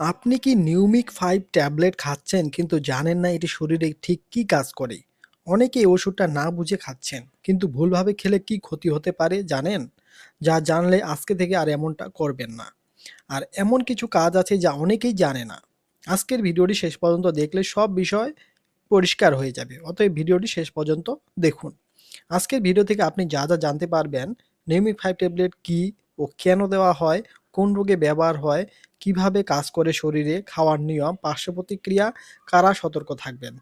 আপনি কি নিউমিক five tablet খাচ্ছেন কিন্তু জানেন না এটি শরীরে ঠিক কী কাজ করে? অনেকে এই ওষুধটা না বুঝে খাচ্ছেন, কিন্তু ভুলভাবে খেলে কি ক্ষতি হতে পারে জানেন? যা জানলে আজকে থেকে আর এমনটা করবেন না। আর এমন কিছু কাজ আছে যা অনেকেই জানে না। আজকের ভিডিওটি শেষ পর্যন্ত দেখলে সব বিষয় পরিষ্কার হয়ে যাবে। অতএব ভিডিওটি শেষ পর্যন্ত দেখুন। আজকের ভিডিও থেকে আপনি যা যা জানতে পারবেন, নিউমিক ফাইভ ট্যাবলেট কী ও কেন দেওয়া হয় কোন রোগে ব্যবহার হয়, কীভাবে কাজ করে শরীরে খাওয়ার নিয়ম পার্শ্ব প্রতিক্রিয়া কারা সতর্ক থাকবেন,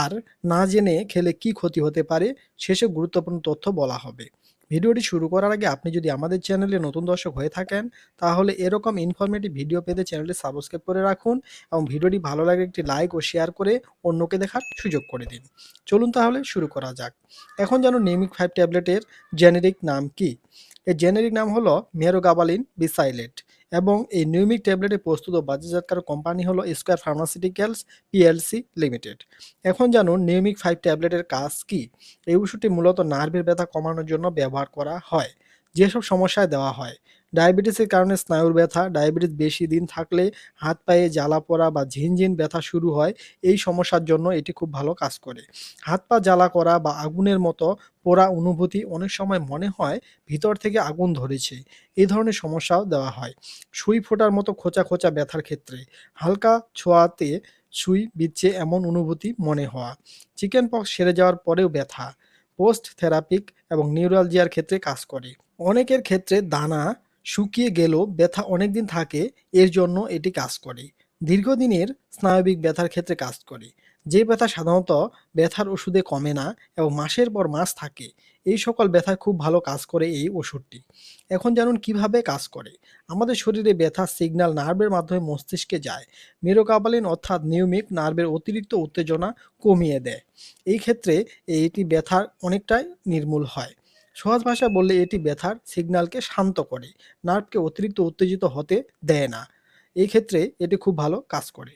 আর না জেনে খেলে কি ক্ষতি হতে পারে শেষে গুরুত্বপূর্ণ তথ্য বলা হবে। ভিডিওটি শুরু করার আগে আপনি যদি আমাদের চ্যানেলে নতুন দর্শক হয়ে থাকেন, তাহলে এরকম ইনফরমেটিভ ভিডিও পেতে চ্যানেলটি সাবস্ক্রাইব করে রাখুন এবং ভিডিওটি ভালো লাগে একটি লাইক ও শেয়ার করে অন্যকে দেখার সুযোগ করে দিন। চলুন তাহলে শুরু করা যাক। এখন যেন নেমিক ফাইভ ট্যাবলেটের জেনেরিক নাম কি? এর জেনেরিক নাম হলো মেরোগাবালিন বিসাইলেট এবং এই নিউমিক ট্যাবলেটে প্রস্তুত ও বাজারজাতকারক কোম্পানি হলো স্কোয়ার ফার্মাসিউটিক্যালস পিএলসি লিমিটেড এখন জানুন নিউমিক ফাইভ ট্যাবলেটের কাজ কি? এই ওষুধটি মূলত নার্ভের ব্যথা কমানোর জন্য ব্যবহার করা হয়, যেসব সমস্যায় দেওয়া হয়। ডায়াবেটিসের কারণে স্নায়ুর ব্যথা, ডায়াবেটিস বেশি দিন থাকলে হাত পায়ে জ্বালা পড়া বা ঝিনঝিন ব্যথা শুরু হয়, এই সমস্যার জন্য এটি খুব ভালো কাজ করে। হাত পা জ্বালা করা বা আগুনের মতো পোড়া অনুভূতি অনেক সময় মনে হয় ভিতর থেকে আগুন ধরেছে এই ধরনের সমস্যাও দেওয়া হয়। সুই ফোটার মতো খোঁচা খোঁচা ব্যথার ক্ষেত্রে হালকা ছোঁয়াতে সুই বিচ্ছে এমন অনুভূতি মনে হওয়া। চিকেন পক্স সেরে যাওয়ার পরেও ব্যথা, পোস্ট থেরাপিক এবং নিউরালজিয়ার ক্ষেত্রে কাজ করে। অনেকের ক্ষেত্রে দানা শুকিয়ে গেলেও ব্যথা অনেকদিন থাকে, এর জন্য এটি কাজ করে। দীর্ঘদিনের স্নায়বিক ব্যথার ক্ষেত্রে কাজ করে। যে ব্যথা সাধারণত ব্যথার ওষুধে কমে না এবং মাসের পর মাস থাকে, এই সকল ব্যথায় খুব ভালো কাজ করে এই ওষুধটি। এখন জানুন কীভাবে কাজ করে। আমাদের শরীরে ব্যথা সিগন্যাল নার্ভের মাধ্যমে মস্তিষ্কে যায়। মেরোকাবালিন অর্থাৎ নিয়মিক নার্ভের অতিরিক্ত উত্তেজনা কমিয়ে দেয়। এই ক্ষেত্রে এটি ব্যথার অনেকটাই নির্মূল হয়। সহজ ভাষায় বললে এটি ব্যথার সিগন্যালকে শান্ত করে, নার্ভকে অতিরিক্ত উত্তেজিত হতে দেয় না। এই ক্ষেত্রে এটি খুব ভালো কাজ করে।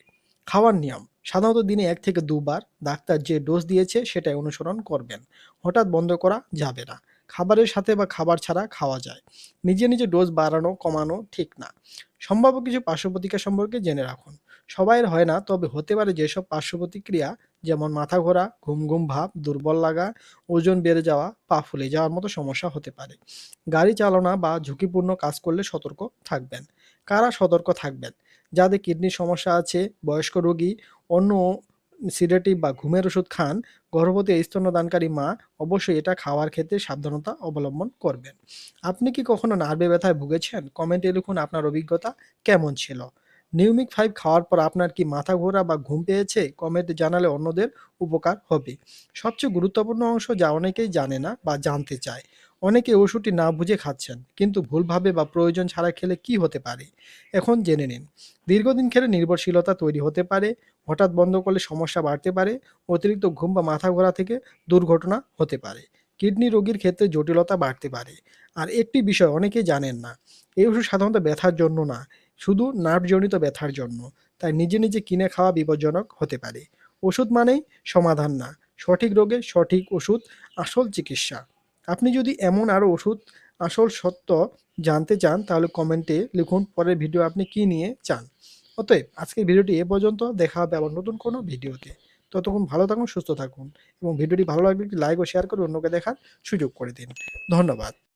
খাওয়ার নিয়ম, সাধারণত দিনে এক থেকে দুবার ডাক্তার যে ডোজ দিয়েছে সেটাই অনুসরণ করবেন। হঠাৎ বন্ধ করা যাবে না। খাবারের সাথে বা খাবার ছাড়া খাওয়া যায়। নিজে নিজে ডোজ বাড়ানো, কমানো ঠিক না। সম্ভাব্য কিছু পার্শ্ব সম্পর্কে জেনে রাখুন। সবাইয়ের হয় না, তবে হতে পারে যেসব পার্শ্ব প্রতিক্রিয়া যেমন মাথা ঘোরা, ঘুম ঘুম ভাব, দুর্বল লাগা, ওজন বেড়ে যাওয়া, পা ফুলে যাওয়ার মতো সমস্যা হতে পারে। গাড়ি চালনা বা ঝুঁকিপূর্ণ কাজ করলে সতর্ক থাকবেন। কারা সতর্ক থাকবেন? যাদের কিডনির সমস্যা আছে, বয়স্ক রোগী, অন্য সিডেটিভ বা ঘুমের ওষুধ খান, গর্ভবতী স্তন্যদানকারী মা, অবশ্যই এটা খাওয়ার ক্ষেত্রে সাবধানতা অবলম্বন করবেন। আপনি কি কখনো নার্ভে ব্যথায় ভুগেছেন? কমেন্টে লিখুন আপনার অভিজ্ঞতা কেমন ছিল? নিউমিক ফাইভ খাওয়ার পর আপনার কি মাথা ঘোরা বা ঘুম পেয়েছে? কমেন্টে জানালে অন্যদের উপকার হবে। সবচেয়ে গুরুত্বপূর্ণ অংশ যা অনেকেই জানে না বা জানতে চায়। অনেকে ওষুধটি না বুঝে খাচ্ছেন, কিন্তু ভুলভাবে বা প্রয়োজন ছাড়া খেলে কি হতে পারে? এখন জেনে নিন। দীর্ঘদিন খেলে নির্ভরশীলতা তৈরি হতে পারে, হঠাৎ বন্ধ করলে সমস্যা বাড়তে পারে, অতিরিক্ত ঘুম বা মাথা ঘোরা থেকে দুর্ঘটনা হতে পারে। কিডনি রোগীর ক্ষেত্রে জটিলতা বাড়তে পারে। আর একটি বিষয় অনেকেই জানেন না, এই ওষুধ সাধারণত ব্যথার জন্য না। শুধু নার্ভজনিত ব্যথার জন্য, তাই নিজে নিজে কিনে খাওয়া বিপজ্জনক হতে পারে। ওষুধ মানেই সমাধান না, সঠিক রোগে সঠিক ওষুধ, আসল চিকিৎসা। আপনি যদি এমন আরও ওষুধ, আসল সত্য জানতে চান, তাহলে কমেন্টে লিখুন পরের ভিডিও আপনি কি নিয়ে চান। অতএব আজকের ভিডিওটি এ পর্যন্ত, দেখা হবে আবার নতুন কোনো ভিডিওতে। ততক্ষণ ভালো থাকুন, সুস্থ থাকুন, এবং ভিডিওটি ভালো লাগলে একটি লাইক ও শেয়ার করে অন্যকে দেখার সুযোগ করে দিন। ধন্যবাদ।